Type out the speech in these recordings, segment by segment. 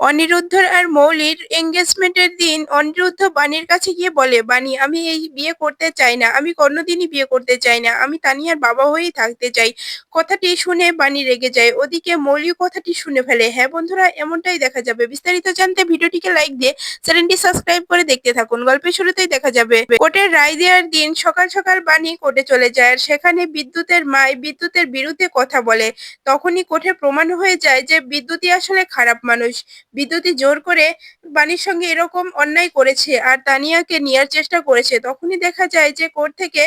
অনিরুদ্ধর আর মৌলির এঙ্গেজমেন্টের দিন অনিরুদ্ধ বাণীর কাছে গিয়ে বলে, বাণী, আমি এই বিয়ে করতে চাই না, আমি কোনোদিনই বিয়ে করতে চাই না, আমি তানিয়ার বাবা হয়েই থাকতে চাই। কথাটি শুনে বাণী রেগে যায়। ওদিকে মৌলি কথাটি শুনে ফেলে। হ্যাঁ বন্ধুরা, এমনটাই দেখা যাবে। বিস্তারিত জানতে ভিডিওটিকে লাইক দিয়ে চ্যানেলটি সাবস্ক্রাইব করে দেখতে থাকুন। গল্পের শুরুতেই দেখা যাবে। কোর্টের রায় দেওয়ার দিন সকাল সকাল বাণী কোর্টে চলে যায়। আর সেখানে বিদ্যুতের মায় বিদ্যুতের বিরুদ্ধে কথা বলে। তখনই কোর্টে প্রমাণ হয়ে যায় যে বিদ্যুতই আসলে খারাপ মানুষ। বিদ্যুতি জোর করে বাণীর সঙ্গে এরকম অন্যায় করেছে আর তানিয়াকে নেওয়ার চেষ্টা করেছে। তখনই দেখা যায় যে কোর্ট থেকে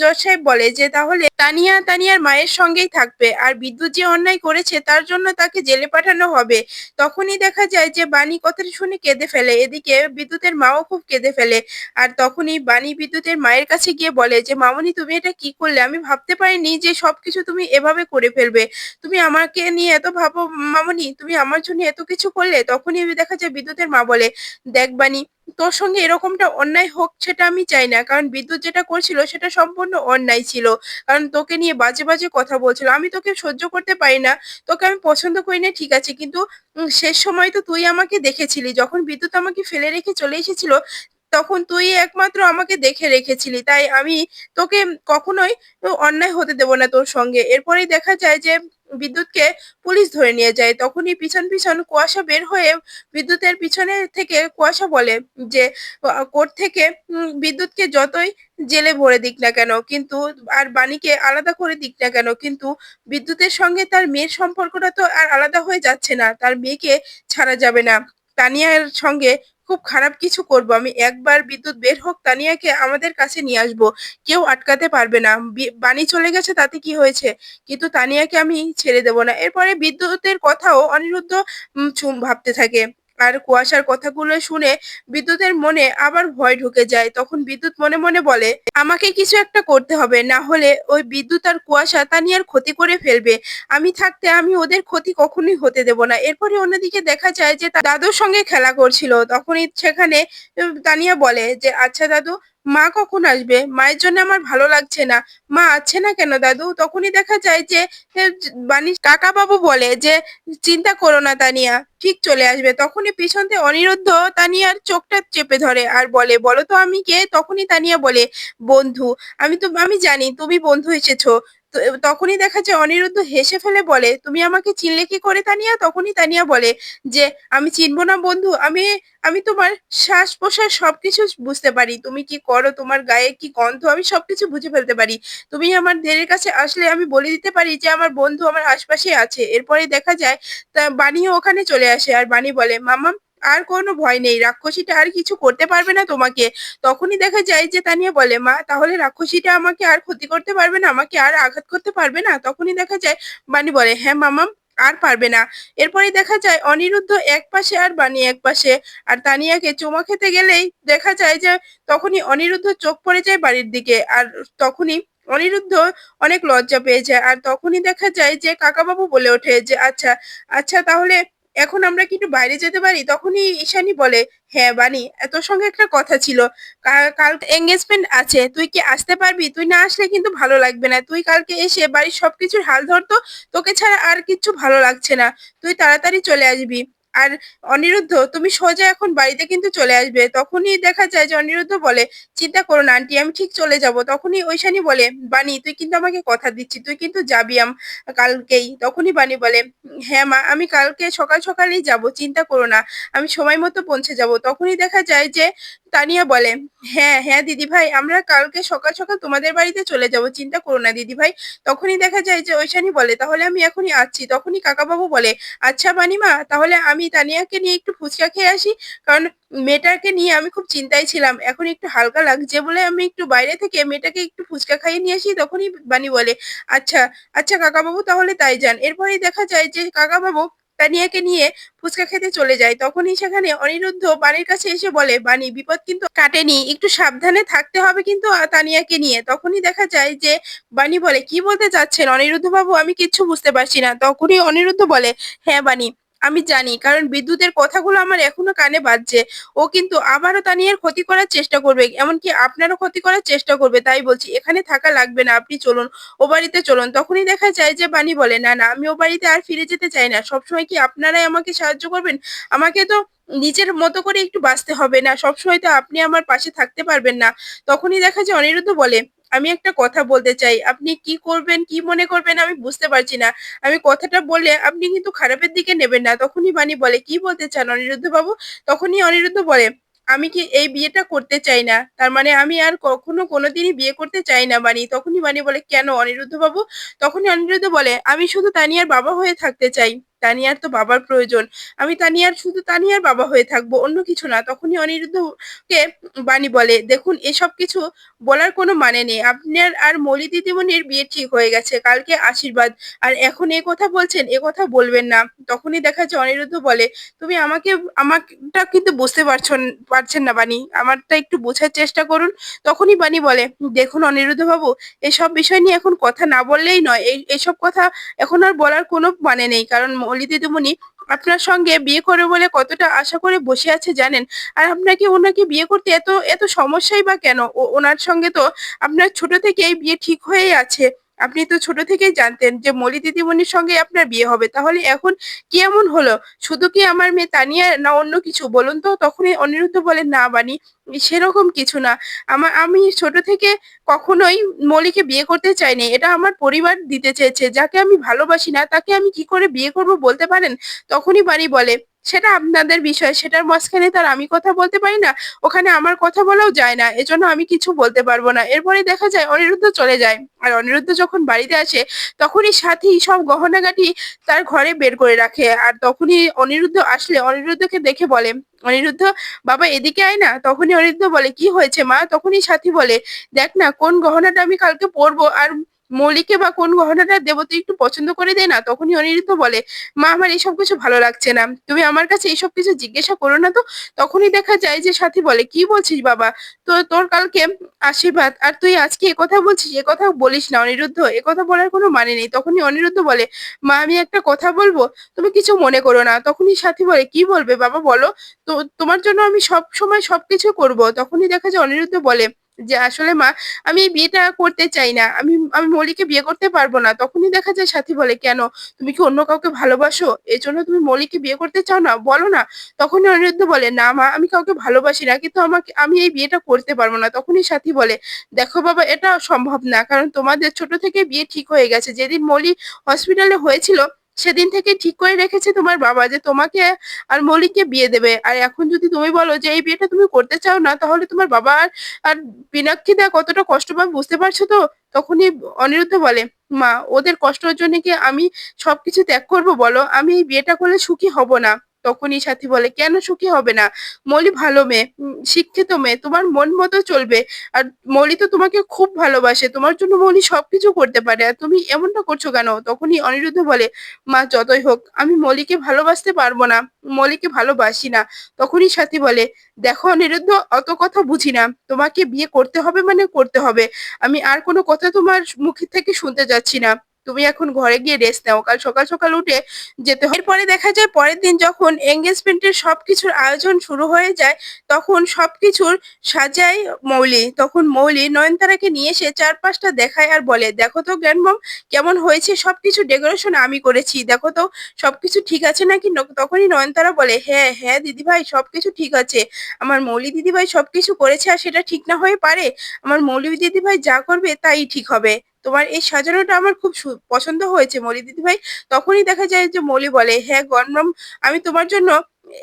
জজ সাহেব বলে যে তাহলে তানিয়া তানিয়ার মায়ের সঙ্গেই থাকবে আর বিদ্যুৎ যে অন্যায় করেছে তার জন্য তাকে জেলে পাঠানো হবে। তখনই দেখা যায় যে বাণী কথাটা শুনে কেঁদে ফেলে। এদিকে বিদ্যুতের মাও খুব কেঁদে ফেলে আর তখনই বাণী বিদ্যুতের মায়ের কাছে গিয়ে বলে যে, মামনি, তুমি এটা কি করলে? আমি ভাবতে পারিনি যে সবকিছু তুমি এভাবে করে ফেলবে। তুমি আমাকে নিয়ে এত ভাবো, মামনি, তুমি আমার জন্য এত কিছু করলে? তখনই আমি দেখা যায় বিদ্যুতের মা বলে, দেখ বাণী, তোর সঙ্গে এরকমটা অন্যায় হোক সেটা আমি চাই না। কারণ বিদ্যুৎ যেটা করছিল সেটা সম্পূর্ণ অন্যায় ছিল। কারণ তোকে নিয়ে বাজে বাজে কথা বলছিল। আমি তোকে সহ্য করতে পারি না। তোকে আমি পছন্দ করি না, ঠিক আছে। কিন্তু শেষ সময় তো তুই আমাকে দেখেছিলি। যখন বিদ্যুৎ আমাকে ফেলে রেখে চলে এসেছিল, তখন তুই একমাত্র আমাকে দেখে রেখেছিলি। তাই আমি তোকে কখনোই অন্যায় হতে দেব না তোর সঙ্গে। এরপরেই দেখা যায় যে বিদ্যুৎকে পুলিশ ধরে নিয়ে যায়। তখনই পিছন পিছন কুয়াশা বের হয়ে বিদ্যুতের পিছনে থেকে কুয়াশা বলে যে, কোর্ট থেকে বিদ্যুৎকে যতই জেলে ভরে দিক না কেন, কিন্তু আর বাণীকে আলাদা করে দিক না কেন, কিন্তু বিদ্যুতের সঙ্গে তার মেয়ের সম্পর্কটা তো আর আলাদা হয়ে যাচ্ছে না, তার মেয়েকে ছাড়া যাবে না। তানিয়ার সঙ্গে খুব খারাপ কিছু করব। আমি একবার বিদ্যুৎ বের হোক তানিয়াকে আমাদের কাছে নিয়ে আসব। কেউ আটকাতে পারবে না। বাণী চলে গেছে তাতে কি হয়েছে? কিন্তু তানিয়াকে আমি ছেড়ে দেব না। এরপরে বিদ্যুতের কথাও অনিরুদ্ধ ভাবতে থাকে। আর কুয়াশার কথাগুলো শুনে বিদ্যুতের মনে আবার ভয় ঢুকে যায়। তখন বিদ্যুৎ মনে মনে বলে, আমাকে কিছু একটা করতে হবে, না হলে ওই বিদ্যুৎ আর কুয়াশা তা নিয়ে আর ক্ষতি করে ফেলবে। আমি থাকতে আমি ওদের ক্ষতি কখনোই হতে দেব না। এরপরে অন্যদিকে দেখা যায় যে দাদুর সঙ্গে খেলা করছিল। তখনই সেখানে তানিয়া বলে যে আচ্ছা দাদু মা কখন আসবে? মায়ের জন্য আমার ভালো লাগছে না। মা আছে না কেন দাদু? তখনই দেখা যায় যে বাণী কাকা বাবু বলে যে, চিন্তা করো না, তানিয়া। ঠিক চলে আসবে। তখনই পিছন থেকে অনিরুদ্ধ তানিয়ার চোখটা চেপে ধরে আর বলে, বলো তো আমি কে? তখনই তানিয়া বলে, বন্ধু। আমি তো, আমি জানি তুমি বন্ধু এসেছ। তখনই দেখা যায় অনিরুদ্ধ হেসে ফেলে বলে, তুমি আমাকে চিনলে কি করে তানিয়া? তখনই তানিয়া বলে যে, আমি চিনবো না বন্ধু, আমি আমি তোমার শ্বাস প্রশ্বাস সবকিছু বুঝতে পারি। তুমি কি করো? তোমার গায়ে কি গন্ধ? আমি সবকিছু বুঝে ফেলতে পারি। তুমি আমার দের কাছে আসলে আমি বলে দিতে পারি যে, আমার বন্ধু আমার আশপাশে আছে। এরপরে দেখা যায় তা বাণীও ওখানে চলে আসে আর বাণী বলে মামা আর কোনো ভয় নেই। রাক্ষসীটা আর কিছু করতে পারবে না তোমাকে। তখনই দেখা যায় যে তানিয়া বলে, মা, তাহলে রাক্ষসীটা আমাকে আর ক্ষতি করতে পারবে না, আমাকে আর আঘাত করতে পারবে না? তখনই দেখা যায়, বাণী বলে হ্যাঁ মামা, আর পারবে না। এরপরে দেখা যায়, অনিরুদ্ধ এক পাশে আর বাণী এক পাশে। আর তানিয়াকে চুমা খেতে গেলেই দেখা যায় যে তখনই অনিরুদ্ধ চোখ পড়ে যায় বাড়ির দিকে। আর তখনই অনিরুদ্ধ অনেক লজ্জা পেয়ে যায়। আর তখনই দেখা যায় যে কাকাবাবু বলে ওঠে যে আচ্ছা আচ্ছা তাহলে এখন আমরা কি একটু বাইরে যেতে পারি? তখনই ঈশানী বলে হ্যাঁ বানি তোর সঙ্গে একটা কথা ছিল। কাল এঙ্গেজমেন্ট আছে। তুই কি আসতে পারবি? তুই না আসলে কিন্তু ভালো লাগবে না। তুই কালকে এসে বাড়ির সবকিছুর হাল ধরতো, তোকে ছাড়া আর কিচ্ছু ভালো লাগছে না। তুই তাড়াতাড়ি চলে আসবি। আর অনিরুদ্ধ, তুমি সোজা এখন বাড়িতে কিন্তু চলে আসবে। তখনই দেখা যায় যে অনিরুদ্ধ বলে, চিন্তা করো না আন্টি আমি ঠিক চলে যাব। তখনই ঐশানী বলে বানি তুই কিন্তু আমাকে কথা দিচ্ছি, তুই কিন্তু যাবি আম, কালকেই। তখনই বানি বলে হ্যাঁ মা, আমি কালকে সকাল সকালেই যাব, চিন্তা করো না, আমি সময় মতো পৌঁছে যাব। তখনই দেখা যায় যে তানিয়া বলে হ্যাঁ হ্যাঁ দিদি ভাই, আমরা কালকে সকাল সকাল তোমাদের বাড়িতে চলে যাব, চিন্তা করো না দিদি ভাই। তখনই দেখা যায় যে ঐশানী বলে, তাহলে আমি এখনই আসছি। তখনই কাকাবাবু বলে আচ্ছা বানিমা তাহলে আমি তানিয়াকে নিয়ে একটু ফুচকা খেয়ে আসি, কারণ মেয়েটাকে নিয়ে আমি খুব চিন্তায় ছিলাম। এখন একটু হালকা লাগছে বলে আমি একটু বাইরে থেকে মেয়েটাকে একটু ফুচকা খাইয়ে নিয়ে আসি, তখনই বানি বলে আচ্ছা আচ্ছা কাকাবাবু, তাহলে তাই যান। এরপরেই দেখা যায় যে কাকাবাবু তানিয়াকে নিয়ে ফুচকা খেতে চলে যায়। তখনই সেখানে অনিরুদ্ধ বাড়ির কাছে এসে বলে বাণী বিপদ কিন্তু কাটেনি, একটু সাবধানে থাকতে হবে কিন্তু তানিয়াকে নিয়ে। তখনই দেখা যায় যে বাণী বলে, কি বলতে চাচ্ছেন? অনিরুদ্ধ বাবু আমি কিচ্ছু বুঝতে পারছি না। তখনই অনিরুদ্ধ বলে হ্যাঁ বাণী আমি জানি, কারণ বিদ্যুতের কথাগুলো আমার এখনও কানে বাজছে। ও কিন্তু আবারও তানিয়ার ক্ষতি করার চেষ্টা করবে, এমনকি আপনারও ক্ষতি করার চেষ্টা করবে, তাই বলছি, এখানে থাকা লাগবে না, আপনি চলুন, ও বাড়িতে চলুন। তখনই দেখা যায় যে বাণী বলে, না না, আমি ও বাড়িতে আর ফিরে যেতে চাই না, সবসময় কি আপনারাই আমাকে সাহায্য করবেন? আমাকে তো নিজের মতো করে একটু বাঁচতে হবে না, সবসময় তো আপনি আমার পাশে থাকতে পারবেন না। তখনই দেখা যায় অনিরুদ্ধ বলে আমি একটা কথা বলতে চাই। আপনি কি করবেন, কি মনে করবেন আমি বুঝতে পারছি না। আমি কথাটা বললে আপনি কিন্তু খারাপের দিকে নেবেন না। তখনই বাণী বলে, কি বলতে চান অনিরুদ্ধ বাবু তখনই অনিরুদ্ধ বলে, আমি কি এই বিয়েটা করতে চাই না? তার মানে আমি আর কখনো কোনোদিনই বিয়ে করতে চাই না বাণী। তখনই বাণী বলে, কেন অনিরুদ্ধ বাবু তখনই অনিরুদ্ধ বলে, আমি শুধু তানিয়ার বাবা হয়ে থাকতে চাই। তানিয়ার তো বাবার প্রয়োজন। আমি তানিয়ার, শুধু তানিয়ার বাবা হয়ে থাকব, অন্য কিছু না। তখনই অনিরুদ্ধকে বাণী বলে, দেখুন, এসব কিছু বলার কোনো মানে নেই। আপনার আর মলি দিদিমণির বিয়ে ঠিক হয়ে গেছে, কালকে আশীর্বাদ। আর এখন এ কথা বলছেন, এ কথা বলবেন না। তখনই দেখা যায় অনিরুদ্ধ বলে, তুমি আমাকে, আমারটা কিন্তু বুঝতে পারছ, পারছেন না বাণী। আমারটা একটু বোঝার চেষ্টা করুন। তখনই বাণী বলে, দেখুন অনিরুদ্ধ বাবু এসব বিষয় নিয়ে এখন কথা না বললেই নয়। এই এসব কথা এখন আর বলার কোনো মানে নেই। কারণ মলি দিদিমণি আপনার সঙ্গে বিয়ে করে বলে কতটা আশা করে বসে আছে জানেন? আর আপনাকে ওনাকে বিয়ে করতে এত এত সমস্যাই বা কেন? ওনার সঙ্গে তো আপনার ছোট থেকেই বিয়ে ঠিক হয়ে আছে। আপনি তো ছোট থেকেই জানতেন যে মলি দিদিমণির সঙ্গে আপনার বিয়ে হবে। তাহলে এখন কি এমন হলো? শুধু কি আমার মেয়ে তানিয়া না অন্য কিছু? বলুন তো, তখনই অনিরুদ্ধ বলে না বানি সেরকম কিছু না। আমার আমি ছোট থেকে কখনোই মলিকে বিয়ে করতে চাইনি। এটা আমার পরিবার দিতে চেয়েছে। যাকে আমি ভালোবাসি না, তাকে আমি কি করে বিয়ে করব বলতে পারেন? তখনই বাড়ি বলে সেটা আপনাদের বিষয়, সেটার মাঝখানে তার আমি কথা বলতে পারি না, ওখানে আমার কথা বলাও যায় না, এজন্য আমি কিছু বলতে পারব না। এরপরে দেখা যায় অনিরুদ্ধ চলে যায়, আর অনিরুদ্ধ যখন বাড়িতে আসে, তখনই সাথী সব গহনাগাটি তার ঘরে বের করে রাখে, আর তখনই অনিরুদ্ধ আসলে অনিরুদ্ধকে দেখে বলে, অনিরুদ্ধ, বাবা এদিকে আয় না। তখনই অনিরুদ্ধ বলে, কি হয়েছে মা? তখনই সাথী বলে, দেখ না, কোন গহনাটা আমি কালকে পরবো, আর মৌলিকে বা কোন গহনাটা দেবো তুই একটু পছন্দ করে দে না, তখনই অনিরুদ্ধ বলে, মা, আমার এইসব কিছু ভালো লাগছে না। তুমি আমার কাছে এইসব কিছু জিজ্ঞাসা করো না তো। তখনই দেখা যায় যে সাথী বলে, কি বলছিস বাবা? তো তোর কালকে আশীর্বাদ। আর তুই আজকে কথা বলছিস, এ কথা বলিস না অনিরুদ্ধ। এ কথা বলার কোনো মানে নেই। তখনই অনিরুদ্ধ বলে, মা, আমি একটা কথা বলব? তুমি কিছু মনে করো না। তখনই সাথী বলে, কি বলবে বাবা বলো? তো তোমার জন্য আমি সব সময় সবকিছু করব। তখনই দেখা যায় অনিরুদ্ধ বলে যে আসলে মা, আমি এই বিয়েটা করতে চাই না। আমি আমি মৌলিকে বিয়ে করতে পারব না। তখনই দেখা যায় সাথী বলে, কেন? তুমি কি অন্য কাউকে ভালোবাসো? এই জন্য তুমি মৌলিকে বিয়ে করতে চাও না? বলো না। তখনই অনিরুদ্ধ বলে, না মা, আমি কাউকে ভালোবাসি না, কিন্তু আমাকে, আমি এই বিয়েটা করতে পারব না। তখনই সাথী বলে, দেখো বাবা, এটা সম্ভব না। কারণ তোমাদের ছোট থেকে বিয়ে ঠিক হয়ে গেছে। যেদিন মৌলি হসপিটালে হয়েছিল সেদিন থেকে ঠিক করে রেখেছে তোমার বাবা যে তোমাকে আর মৌলিককে বিয়ে দেবে। আর এখন যদি তুমি বলো যে এই বিয়েটা তুমি করতে চাও না, তাহলে তোমার বাবা আর আর পিনাক্ষীদা কতটা কষ্ট পাবে বুঝতে পারছ তো? তখনই অনিরুদ্ধ বলে, মা, ওদের কষ্টের জন্য কি আমি সবকিছু ত্যাগ করব বলো? আমি এই বিয়েটা করলে সুখী হব না। তখনই সাথী বলে, কেন সুখী হবে না? মলি ভালো মেয়ে শিক্ষিত মেয়ে, তোমার মন মতো চলবে। আর মলি তো তোমাকে খুব ভালোবাসে, তোমার জন্য মলি সবকিছু করতে পারে। আর তুমি এমনটা করছ কেন? তখনই অনিরুদ্ধ বলে, মা, যতই হোক, আমি মলিকে ভালোবাসতে পারব না, মলিকে ভালোবাসি না। তখনই সাথী বলে, দেখো অনিরুদ্ধ, অত কথা বুঝি না। তোমাকে বিয়ে করতে হবে মানে করতে হবে। আমি আর কোনো কথা তোমার মুখের থেকে শুনতে যাচ্ছি না। তুমি এখন ঘরে গিয়ে রেস্ট নাও। কাল সকাল সকাল উঠে যেতে হয়। এরপরে দেখা যায় পরের দিন যখন এঙ্গেজমেন্টের সবকিছুর আয়োজন শুরু হয়ে যায়, তখন সবকিছুর সাজায় মৌলি। তখন মৌলি নয়নতারাকে নিয়ে এসে চারপাশটা দেখায় আর বলে, দেখো তো গ্র্যান্ডমম কেমন হয়েছে সবকিছু ডেকোরেশন আমি করেছি। দেখো তো সবকিছু ঠিক আছে নাকি? তখনই নয়নতারা বলে হ্যাঁ হ্যাঁ দিদিভাই, সবকিছু ঠিক আছে। আমার মৌলি দিদিভাই সবকিছু করেছে আর সেটা ঠিক না হয়ে পারে। আমার মৌলি দিদিভাই যা করবে তাই ঠিক হবে। তোমার এই সাজানোটা আমার খুব পছন্দ হয়েছে। মলি দিদিভাই তখনই দেখা যায় যে মলি বলে হ্যাঁ গণম আমি তোমার জন্য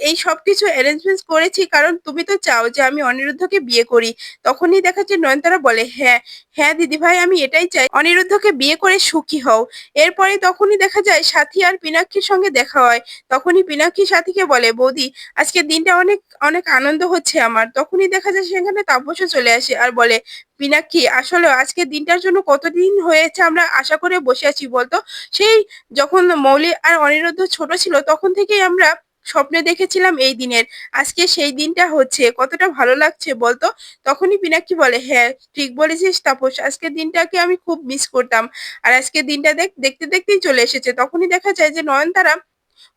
এই সবকিছু অ্যারেঞ্জমেন্ট করেছি। কারণ তুমি তো চাও যে আমি অনিরুদ্ধকে বিয়ে করি। তখনই দেখা যায় নয়নতারা বলে হ্যাঁ হ্যাঁ দিদিভাই, আমি এটাই চাই, অনিরুদ্ধকে বিয়ে করে সুখী হও। এরপরে তখনই দেখা যায় সাথী আর পিনাক্ষীর সঙ্গে দেখা হয়। তখনই পিনাক্ষী সাথীকে বলে, বৌদি আজকের দিনটা অনেক অনেক আনন্দ হচ্ছে আমার। তখনই দেখা যায় সেখানে তাপসও চলে আসে আর বলে, পিনাক্ষী, আসলে আজকের দিনটার জন্য কতদিন হয়েছে আমরা আশা করে বসে আছি বলতো? সেই যখন মৌলি আর অনিরুদ্ধ ছোট ছিল, তখন থেকেই আমরা স্বপ্নে দেখেছিলাম এই দিনের। আজকে সেই দিনটা হচ্ছে। কতটা ভালো লাগছে বলতো? তখনই পিনাক্ষী বলে হ্যাঁ ঠিক বলেছিস তাপস। আজকের দিনটাকে আমি খুব মিস করতাম। আর আজকের দিনটা দেখ, দেখতে দেখতেই চলে এসেছে। তখনই দেখা যায় যে নয়নতারা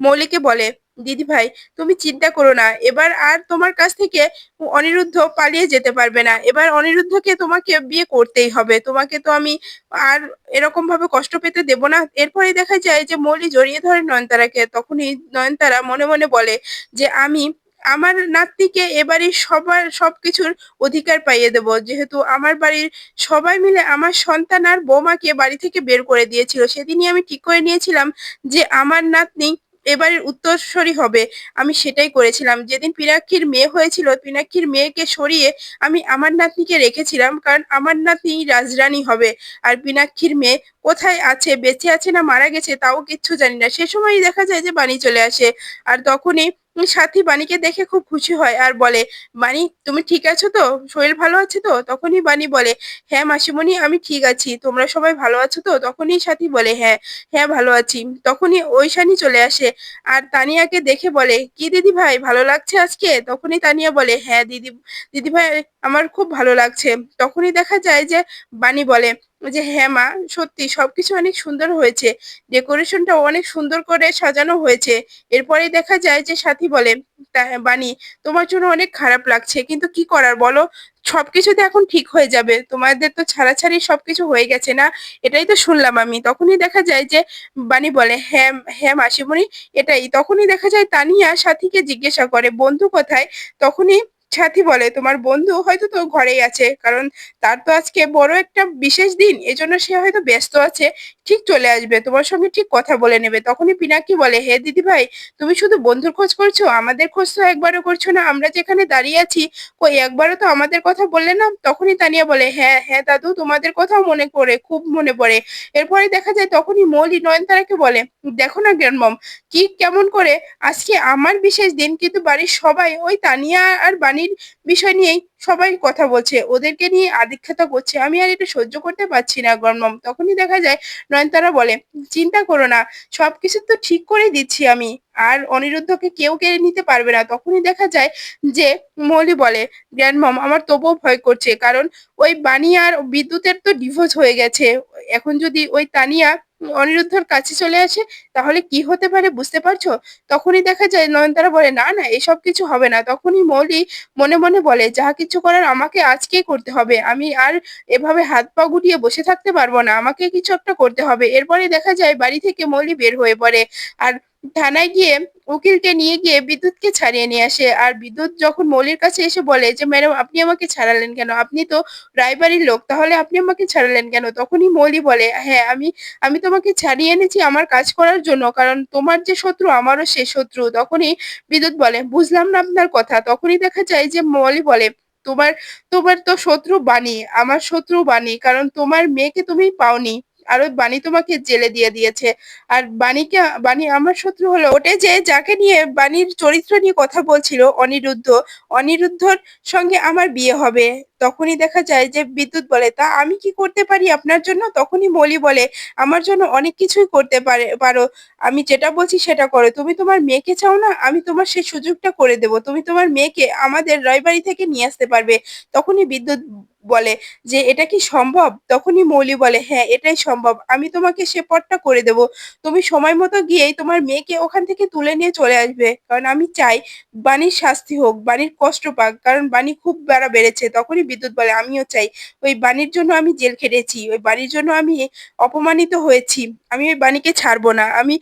মৌলিকে বলে, দিদি ভাই, তুমি চিন্তা করো না, এবার আর তোমার কাছ থেকে অনিরুদ্ধ পালিয়ে যেতে পারবে না। এবার অনিরুদ্ধকে তোমাকে বিয়ে করতেই হবে। তোমাকে তো আমি আর এরকম ভাবে কষ্ট পেতে দেব না। এরপরে দেখা যায় যে মৌলি জড়িয়ে ধরে নয়নতারাকে। তখনই নয়নতারা মনে মনে বলে যে, আমি, আমার নাতনিকে এবারে সবার সবকিছুর অধিকার পাইয়ে দেব। যেহেতু আমার বাড়ির সবাই মিলে আমার সন্তান আর বৌমাকে বাড়ি থেকে বের করে দিয়েছিল, সেদিনই আমি ঠিক করে নিয়েছিলাম যে, আমার নাতনি এবারের উত্তরসরি হবে। আমি সেটাই করেছিলাম। যেদিন পিনাক্ষীর মেয়ে হয়েছিল, পিনাক্ষীর মেয়েকে সরিয়ে আমি আমার নাতনিকে রেখেছিলাম, কারণ আমার নাতনি রাজরানী হবে। আর পিনাক্ষীর মেয়ে কোথায় আছে, বেঁচে আছে না মারা গেছে, তাও কিচ্ছু জানি না। সে সময়ই দেখা যায় যে বাণী চলে আসে। আর তখনই সাথী বাণীকে দেখে খুব খুশি হয় আর বলে, বাণী, তুমি ঠিক আছো তো? শরীর ভালো আছে তো? তখনই বাণী বলে হ্যাঁ মাসিমণি, আমি ঠিক আছি। তোমরা সবাই ভালো আছো তো? তখনই সাথী বলে হ্যাঁ হ্যাঁ ভালো আছি। তখনই ঐশানি চলে আসে আর তানিয়াকে দেখে বলে, কি দিদি ভাই ভালো লাগছে আজকে? তখনই তানিয়া বলে হ্যাঁ দিদি দিদি ভাই আমার খুব ভালো লাগছে। তখনই দেখা যায় যে বাণী বলে যে হ্যাঁ মা, সত্যি সবকিছু অনেক সুন্দর হয়েছে। ডেকোরেশনটা অনেক সুন্দর করে সাজানো হয়েছে। এরপরেই দেখা যায় যে সাথী বলে বাণী, তোমার জন্য অনেক খারাপ লাগছে, কিন্তু কি করার বলো? সবকিছুতে এখন ঠিক হয়ে যাবে। তোমাদের তো ছাড়াছাড়ি সবকিছু হয়ে গেছে না? এটাই তো শুনলাম আমি। তখনই দেখা যায় যে বাণী বলে হ্যাঁ হ্যাঁ মাসিমণি, এটাই। তখনই দেখা যায় তানিয়া সাথীকে জিজ্ঞাসা করে, বন্ধু কোথায়? তখনই সাথী বলে, তোমার বন্ধু হয়তো তো ঘরেই আছে, কারণ তার তো আজকে বড় একটা বিশেষ দিন, এজন্য সে হয়তো ব্যস্ত আছে, ঠিক চলে আসবে, তোমার সঙ্গে ঠিক কথা বলে নেবে। তখনই পিনাকি বলে, হে দিদি ভাই তুমি শুধু বন্ধুর খোঁজ করছ? আমাদের খোঁজ তো একবারও করছ না, আমরা যেখানে দাঁড়িয়ে আছি, কই, একবারও তো আমাদের কথা বললে না? তখনই তানিয়া বলে হ্যাঁ হ্যাঁ দাদু, তোমাদের কথাও মনে পড়ে, খুব মনে পড়ে। এরপরে দেখা যায় তখনই মৌলি নয়নতারাকে বলে, দেখো না গ্র্যান্ডমম কি কেমন করে, আজকে আমার বিশেষ দিন, কিন্তু বাড়ির সবাই, ওই তানিয়া আর বাণীর বিষয় নিয়েই সবাই কথা বলছে। ওদেরকে নিয়ে আদিক্ষেতা করছে। আমি আর এটা সহ্য করতে পারছি না গ্র্যান্ডমম তখনই দেখা যায় নয়নতারা বলে, চিন্তা করো না, সবকিছু তো ঠিক করে দিচ্ছি আমি। আর অনিরুদ্ধকে কেউ কেড়ে নিতে পারবে না। তখনই দেখা যায় যে মৌলি বলে গ্র্যান্ড মম, আমার তবুও ভয় করছে। কারণ ওই বাণী আর বিদ্যুতের তো ডিভোর্স হয়ে গেছে। এখন যদি ওই তানিয়া অনিরুদ্ধর কাছে চলে আসে, তাহলে কি হতে পারে বুঝতে পারছ? তখনই দেখা যায় নয়নতারা বলে, না না, এসব কিছু হবে না। তখনই মৌলি মনে মনে বলে, যা কিছু করার আমাকে আজকেই করতে হবে। আমি আর এভাবে হাত পা গুটিয়ে বসে থাকতে পারব না। আমাকে কিছু একটা করতে হবে। এরপরে দেখা যায় বাড়ি থেকে মৌলি বের হয়ে পড়ে। আর থানায় গিয়ে উকিলকে নিয়ে গিয়ে বিদ্যুৎকে ছাড়িয়ে নিয়ে আসে। আর বিদ্যুৎ যখন মৌলির কাছে এসে বলে যে, ম্যাডাম, আপনি আমাকে ছাড়ালেন কেন? আপনি তো রায়বাড়ির লোক, তাহলে আপনি আমাকে ছাড়ালেন কেন? তখনই মৌলি বলে হ্যাঁ আমি আমি তোমাকে ছাড়িয়ে এনেছি আমার কাজ করার জন্য, কারণ তোমার যে শত্রু, আমারও সে শত্রু। তখনই বিদ্যুৎ বলে, বুঝলাম না আপনার কথা। তখনই দেখা যায় যে মৌলি বলে, তোমার তোমার তো শত্রু বাণী, আমার শত্রু বাণী, কারণ তোমার মেয়েকে তুমি পাওনি। আর ওই বাণী তোমাকে জেলে দিয়ে দিয়েছে। আর বাণীকে, বাণী আমার শত্রু হলো। ওটে যে যাকে নিয়ে বাণীর চরিত্র নিয়ে কথা বলছিল, অনিরুদ্ধ, অনিরুদ্ধর সঙ্গে আমার বিয়ে হবে। তখনই দেখা যায় যে বিদ্যুৎ বলে, তা আমি কি করতে পারি আপনার জন্য? তখনই মলি বলে, আমার জন্য অনেক কিছুই করতে পারে, পারো। আমি যেটা বলছি সেটা করো। তুমি তোমার মেয়েকে চাও না, আমি তোমার সেই সুযোগটা করে দেব। তুমি তোমার মেয়েকে আমাদের রয়বাড়ি থেকে নিয়ে আসতে পারবে। তখনই বিদ্যুৎ বলে যে, এটা কি সম্ভব? তখনই মৌলি বলে হ্যাঁ এটাই সম্ভব। আমি তোমাকে সে পথটা করে দেব। তুমি সময় মতো গিয়েই তোমার মেয়েকে ওখান থেকে তুলে নিয়ে চলে আসবে। কারণ আমি চাই বাণীর শাস্তি হোক, বাণীর কষ্ট পাক। কারণ বাণী খুব বেড়া বেড়েছে। তখনই বিদ্যুৎ বলে, আমিও চাই। ওই বাণীর জন্য আমি জেল খেটেছি। ওই বাণীর জন্য আমি অপমানিত হয়েছি। আমি ওই বাণীকে ছাড়বো না। আমি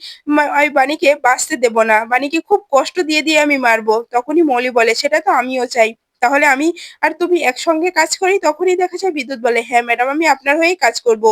ওই বাণীকে বাঁচতে দেব না। বাণীকে খুব কষ্ট দিয়ে দিয়ে আমি মারবো। তখনই মৌলি বলে, সেটা তো আমিও চাই। তাহলে আমি আর তুমি একসঙ্গে কাজ করি, তখনই দেখা যায় বিদ্যুৎ বলে হ্যাঁ ম্যাডাম, আমি আপনার হয়েই কাজ করব।